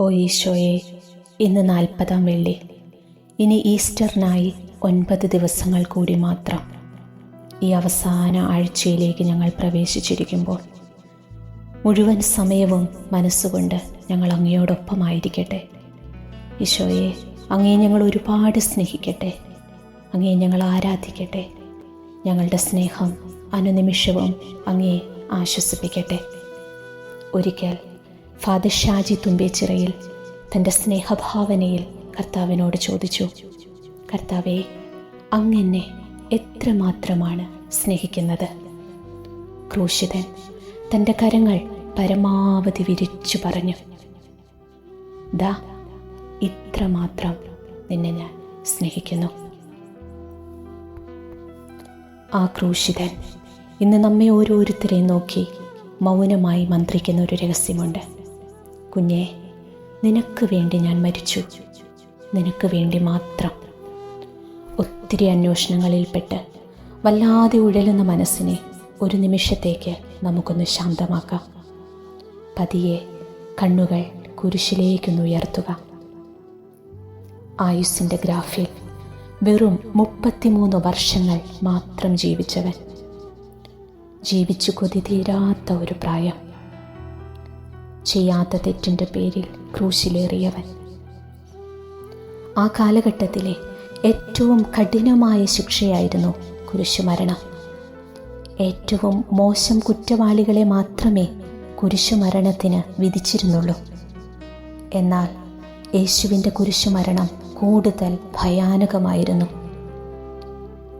ഓ ഈശോയെ ഇന്ന് നാൽപ്പതാം വെള്ളി. ഇനി ഈസ്റ്ററിനായി ഒൻപത് ദിവസങ്ങൾ കൂടി മാത്രം. ഈ അവസാന ആഴ്ചയിലേക്ക് ഞങ്ങൾ പ്രവേശിച്ചിരിക്കുമ്പോൾ മുഴുവൻ സമയവും മനസ്സുകൊണ്ട് ഞങ്ങൾ അങ്ങയോടൊപ്പമായിരിക്കട്ടെ. ഈശോയെ അങ്ങേ ഞങ്ങൾ ഒരുപാട് സ്നേഹിക്കട്ടെ. അങ്ങേ ഞങ്ങൾ ആരാധിക്കട്ടെ. ഞങ്ങളുടെ സ്നേഹം അനുനിമിഷവും അങ്ങേ ആശ്വസിപ്പിക്കട്ടെ. ഒരിക്കൽ ഫാദർ ഷാജി തുമ്പേച്ചിറയിൽ തന്റെ സ്നേഹഭാവനയിൽ കർത്താവിനോട് ചോദിച്ചു കർത്താവെ അങ്ങെന്നെ എത്രമാത്രമാണ് സ്നേഹിക്കുന്നത്? ക്രൂശിതൻ തന്റെ കരങ്ങൾ പരമാവധി വിരിച്ചു പറഞ്ഞു ദാ ഇത്രമാത്രം നിന്നെ ഞാൻ സ്നേഹിക്കുന്നു. ആ ക്രൂശിതൻ ഇന്ന് നമ്മെ ഓരോരുത്തരെയും നോക്കി മൗനമായി മന്ത്രിക്കുന്ന ഒരു രഹസ്യമുണ്ട്. കുഞ്ഞെ നിനക്ക് വേണ്ടി ഞാൻ മരിച്ചു. നിനക്ക് വേണ്ടി മാത്രം. ഒത്തിരി അന്വേഷണങ്ങളിൽപ്പെട്ട് വല്ലാതെ ഉഴലുന്ന മനസ്സിനെ ഒരു നിമിഷത്തേക്ക് നമുക്കൊന്ന് ശാന്തമാക്കാം. പതിയെ കണ്ണുകൾ കുരിശിലേക്കൊന്ന് ഉയർത്തുക. ആയുസ്സിന്റെ ഗ്രാഫിൽ വെറും മുപ്പത്തിമൂന്ന് വർഷങ്ങൾ മാത്രം ജീവിച്ചവൻ. ജീവിച്ചു കൊതി തീരാത്ത ഒരു പ്രായം. ചെയ്യാത്ത തെറ്റിന്റെ പേരിൽ ക്രൂശിലേറിയവൻ. ആ കാലഘട്ടത്തിലെ ഏറ്റവും കഠിനമായ ശിക്ഷയായിരുന്നു കുരിശുമരണം. ഏറ്റവും മോശം കുറ്റവാളികളെ മാത്രമേ കുരിശുമരണത്തിന് വിധിച്ചിരുന്നുള്ളൂ. എന്നാൽ യേശുവിന്റെ കുരിശുമരണം കൂടുതൽ ഭയാനകമായിരുന്നു.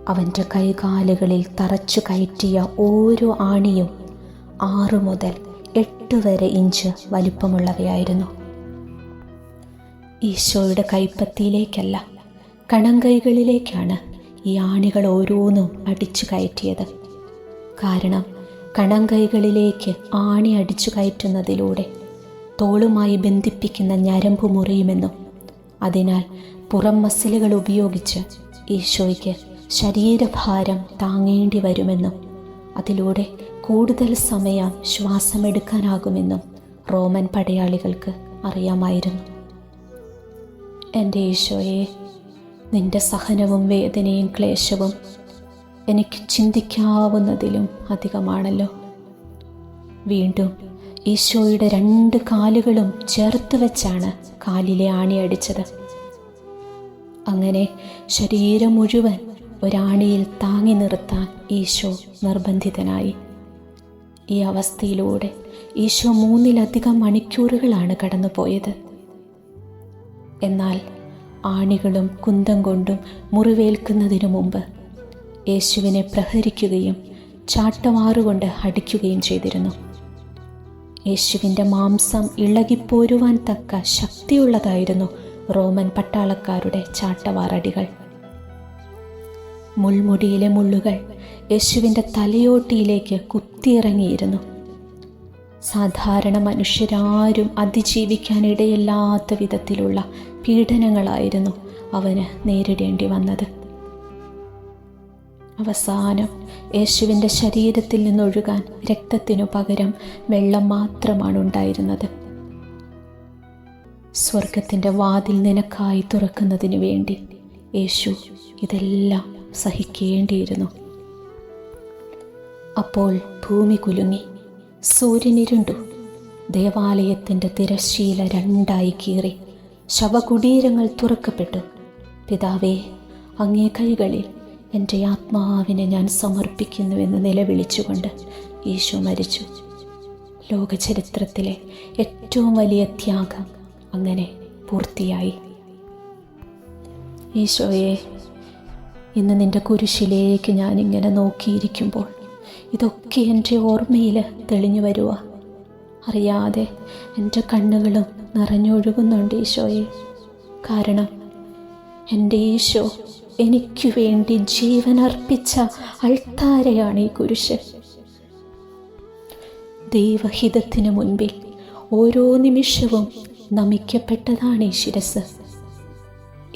അവന്റെ കൈകാലുകളിൽ തറച്ചു കയറ്റിയ ഓരോ ആണിയും ആറു മുതൽ എട്ട് വരെ ഇഞ്ച് വലിപ്പമുള്ളവയായിരുന്നു. ഈശോയുടെ കൈപ്പത്തിയിലേക്കല്ല കണങ്കൈകളിലേക്കാണ് ഈ ആണികൾ ഓരോന്നും അടിച്ചു കയറ്റിയത്. കാരണം കണങ്കൈകളിലേക്ക് ആണി അടിച്ചു കയറ്റുന്നതിലൂടെ തോളുമായി ബന്ധിപ്പിക്കുന്ന ഞരമ്പ് മുറിയുമെന്നും അതിനാൽ പുറം മസിലുകൾ ഉപയോഗിച്ച് ഈശോയ്ക്ക് ശരീരഭാരം താങ്ങേണ്ടി വരുമെന്നും അതിലൂടെ കൂടുതൽ സമയം ശ്വാസമെടുക്കാനാകുമെന്നും റോമൻ പടയാളികൾക്ക് അറിയാമായിരുന്നു. എന്റെ ഈശോയെ നിന്റെ സഹനവും വേദനയും ക്ലേശവും എനിക്ക് ചിന്തിക്കാവുന്നതിലും അധികമാണല്ലോ. വീണ്ടും ഈശോയുടെ രണ്ട് കാലുകളും ചേർത്ത് വെച്ചാണ് കാലിലെ ആണി അടിച്ചത്. അങ്ങനെ ശരീരം മുഴുവൻ ഒരാണിയിൽ താങ്ങി നിർത്താൻ ഈശോ നിർബന്ധിതനായി. ഈ അവസ്ഥയിലൂടെ ഈശോ മൂന്നിലധികം മണിക്കൂറുകളാണ് കടന്നുപോയത്. എന്നാൽ ആണികളും കുന്തം കൊണ്ടും മുറിവേൽക്കുന്നതിനു മുമ്പ് യേശുവിനെ പ്രഹരിക്കുകയും ചാട്ടവാറുകൊണ്ട് അടിക്കുകയും ചെയ്തിരുന്നു. യേശുവിന്റെ മാംസം ഇളകിപ്പോരുവാൻ തക്ക ശക്തിയുള്ളതായിരുന്നു റോമൻ പട്ടാളക്കാരുടെ ചാട്ടവാറടികൾ. മുൾമുടിയിലെ മുള്ളുകൾ യേശുവിന്റെ തലയോട്ടിയിലേക്ക് കുത്തിയിറങ്ങിയിരുന്നു. സാധാരണ മനുഷ്യരാരും അതിജീവിക്കാനിടയില്ലാത്ത വിധത്തിലുള്ള പീഡനങ്ങളായിരുന്നു അവന് നേരിടേണ്ടി വന്നത്. അവസാനം യേശുവിന്റെ ശരീരത്തിൽ നിന്നൊഴുകാൻ രക്തത്തിനു പകരം വെള്ളം മാത്രമാണ് ഉണ്ടായിരുന്നത് സ്വർഗത്തിന്റെ വാതിൽ നിനക്കായി തുറക്കുന്നതിന് വേണ്ടി യേശു ഇതെല്ലാം സഹിക്കേണ്ടിയിരുന്നു. അപ്പോൾ ഭൂമി കുലുങ്ങി സൂര്യനിരുണ്ടു. ദേവാലയത്തിന്റെ തിരശ്ശീല രണ്ടായി കീറി. ശവകുടീരങ്ങൾ തുറക്കപ്പെട്ടു. പിതാവേ അങ്ങേ കൈകളിൽ എന്റെ ആത്മാവിനെ ഞാൻ സമർപ്പിക്കുന്നുവെന്ന് നിലവിളിച്ചുകൊണ്ട് ഈശോ മരിച്ചു. ലോകചരിത്രത്തിലെ ഏറ്റവും വലിയ ത്യാഗം അങ്ങനെ പൂർത്തിയായി. ഈശോയെ ഇന്ന് നിന്റെ കുരിശിലേക്ക് ഞാനിങ്ങനെ നോക്കിയിരിക്കുമ്പോൾ ഇതൊക്കെ എന്റെ ഓർമ്മയിൽ തെളിഞ്ഞു വരുക അറിയാതെ എന്റെ കണ്ണുകളും നിറഞ്ഞൊഴുകുന്നുണ്ട് ഈശോയെ. കാരണം എന്റെ ഈശോ എനിക്ക് വേണ്ടി ജീവൻ അർപ്പിച്ച അൾത്താരയാണ് ഈ കുരിശ്. ദൈവഹിതത്തിന് മുൻപിൽ ഓരോ നിമിഷവും നമിക്കപ്പെട്ടതാണ് ഈ ശിരസ്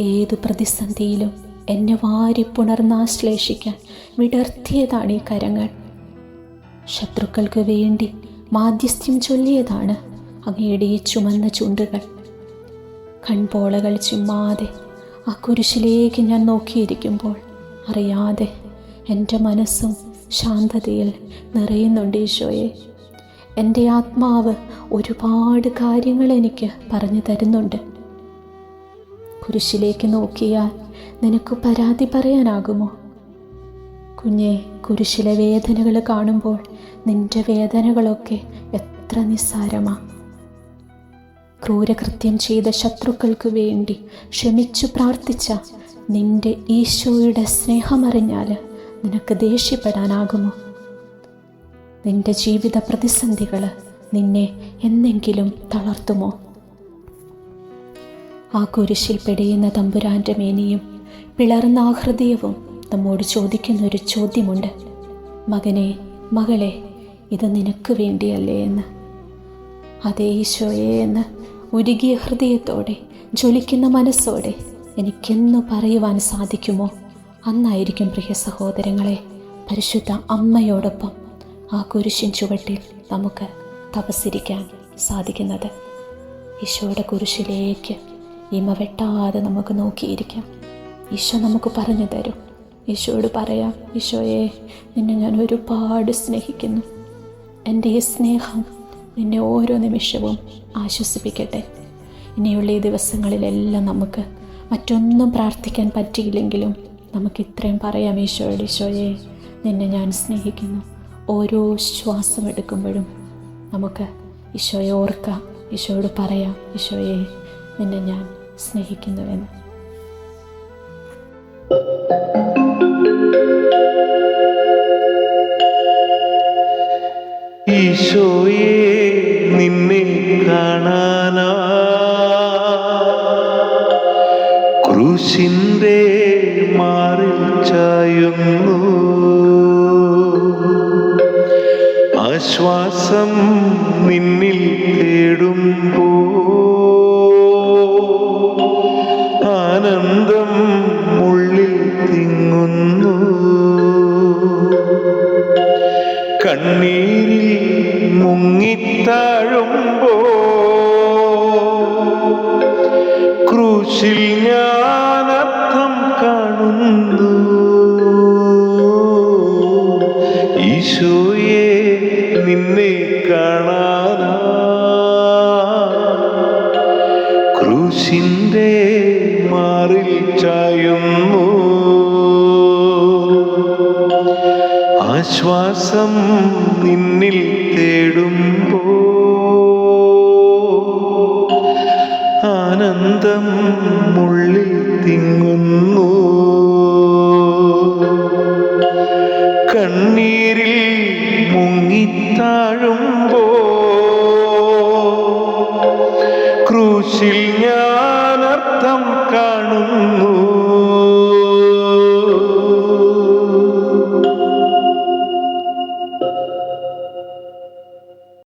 ഏതു പ്രതിസന്ധിയിലും എന്നെ വാരിപ്പുണർന്നാശ്ലേഷിക്കാൻ വിടർത്തിയതാണ് ഈ കരങ്ങൾ. ശത്രുക്കൾക്ക് വേണ്ടി മാധ്യസ്ഥ്യം ചൊല്ലിയതാണ് അങ്ങയുടെ ഈ ചുമന്ന ചുണ്ടുകൾ. കൺപോളകൾ ചുമ്മാതെ ആ കുരിശിലേക്ക് ഞാൻ നോക്കിയിരിക്കുമ്പോൾ അറിയാതെ എന്റെ മനസ്സും ശാന്തതയിൽ നിറയുന്നുണ്ട് ഈശോയെ. എന്റെ ആത്മാവ് ഒരുപാട് കാര്യങ്ങൾ എനിക്ക് പറഞ്ഞു തരുന്നുണ്ട്. കുരിശിലേക്ക് നോക്കിയാൽ നിനക്ക് പരാതി പറയാനാകുമോ? കുഞ്ഞെ കുരിശിലെ വേദനകൾ കാണുമ്പോൾ നിന്റെ വേദനകളൊക്കെ എത്ര നിസ്സാരമാ. ക്രൂരകൃത്യം ചെയ്ത ശത്രുക്കൾക്ക് വേണ്ടി ക്ഷമിച്ചു പ്രാർത്ഥിച്ച നിന്റെ ഈശോയുടെ സ്നേഹമറിഞ്ഞാൽ നിനക്ക് ദേഷ്യപ്പെടാനാകുമോ? നിന്റെ ജീവിത പ്രതിസന്ധികൾ നിന്നെ എന്നെങ്കിലും തളർത്തുമോ? ആ കുരിശിൽ പിടയുന്ന തമ്പുരാന്റെ മേനിയും പിളർന്ന ആ ഹൃദയവും നമ്മോട് ചോദിക്കുന്ന ഒരു ചോദ്യമുണ്ട്. മകനെ മകളെ ഇത് നിനക്ക് വേണ്ടിയല്ലേ എന്ന്? അതേ ഈശോയെ എന്ന് ഉരുകിയ ഹൃദയത്തോടെ ജ്വലിക്കുന്ന മനസ്സോടെ എനിക്കെന്നു പറയുവാൻ സാധിക്കുമോ? അന്നായിരിക്കും പ്രിയ സഹോദരങ്ങളെ പരിശുദ്ധ അമ്മയോടൊപ്പം ആ കുരിശിൻ ചുവട്ടിൽ നമുക്ക് തപസ്സിരിക്കാൻ സാധിക്കുന്നത്. ഈശോയുടെ കുരിശിലേക്ക് ഇമ വെട്ടാതെ നമുക്ക് നോക്കിയിരിക്കാം. ഈശോ നമുക്ക് പറഞ്ഞു തരും. ഈശോയോട് പറയാം ഈശോയെ നിന്നെ ഞാൻ ഒരുപാട് സ്നേഹിക്കുന്നു. എന്റെ ഈ സ്നേഹം നിന്നെ ഓരോ നിമിഷവും ആശ്വസിപ്പിക്കട്ടെ. ഇനിയുള്ള ഈ ദിവസങ്ങളിലെല്ലാം നമുക്ക് മറ്റൊന്നും പ്രാർത്ഥിക്കാൻ പറ്റിയില്ലെങ്കിലും നമുക്ക് ഇത്രയും പറയാം ഈശോയോട് ഈശോയെ നിന്നെ ഞാൻ സ്നേഹിക്കുന്നു. ഓരോ ശ്വാസം എടുക്കുമ്പോഴും നമുക്ക് ഈശോയെ ഓർക്കാം ഈശോയോട് പറയാം ഈശോയെ. നിന്നെ ഞാൻ സ്നേഹിക്കുന്നുവെന്ന്. ഈശോയെ നിന്നെ കാണാനാ. ക്രൂശിന്റെ മാറിൽ ചായുന്നു. ആശ്വാസം നിന്നിൽ തേടുമ്പോ കണ്ണീരിൽ മുങ്ങിത്താഴുമ്പോ ക്രൂശിൽ ഞാനർത്ഥം കാണുന്നു. ഈശോയെ നിന്നെ കാണാനാ ആശ്വാസം നിന്നിൽ തേടുമ്പോ ആനന്ദം ഉള്ളിൽ തിങ്ങുന്നു. കണ്ണീരിൽ മുങ്ങിത്താഴുമ്പോ ക്രൂശിൽ ഞാനർത്ഥം കാണുന്നു.